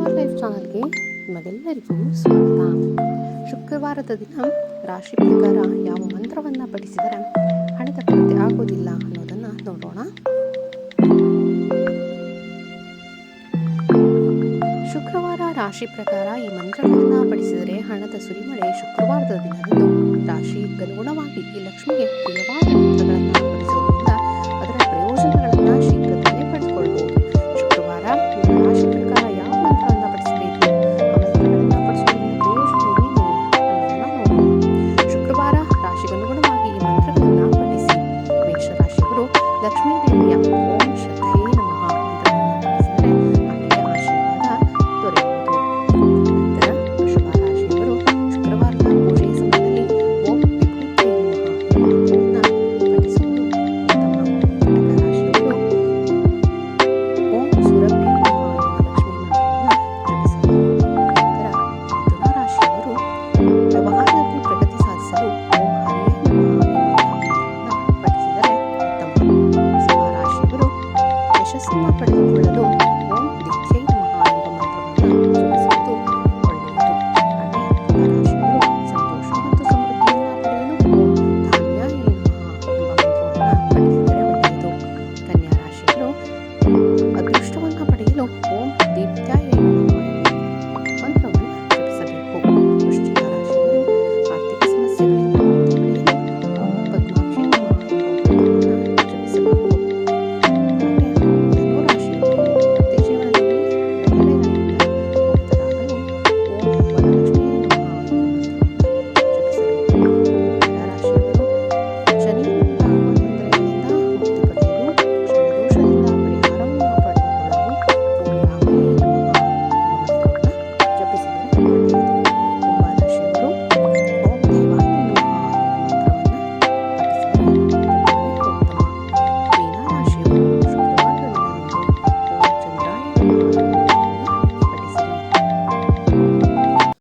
For life ಚಾನಲ್ಗೆ ನಿಮಗೆಲ್ಲರಿಗೂ ಸ್ವಾಗತ. ಶುಕ್ರವಾರದ ದಿನ ರಾಶಿ ಪ್ರಕಾರ ಯಾವ ಮಂತ್ರವನ್ನು ಪಠಿಸಿದರೆ ಹಣದ ಕೊರತೆ ಆಗೋದಿಲ್ಲ ಅನ್ನೋದನ್ನು ನೋಡೋಣ. ಶುಕ್ರವಾರ ರಾಶಿ ಪ್ರಕಾರ ಈ ಮಂತ್ರಗಳನ್ನು ಪಠಿಸಿದರೆ ಹಣದ ಸುರಿಮಳೆ ಶುಕ್ರವಾರದ ದಿನದಂದು. ರಾಶಿಗನುಗುಣವಾಗಿ ಈ ಲಕ್ಷ್ಮಿಗೆ ಪ್ರಿಯವಾದ ಮಂತ್ರಗಳನ್ನು Lakshmi. 反正过了六。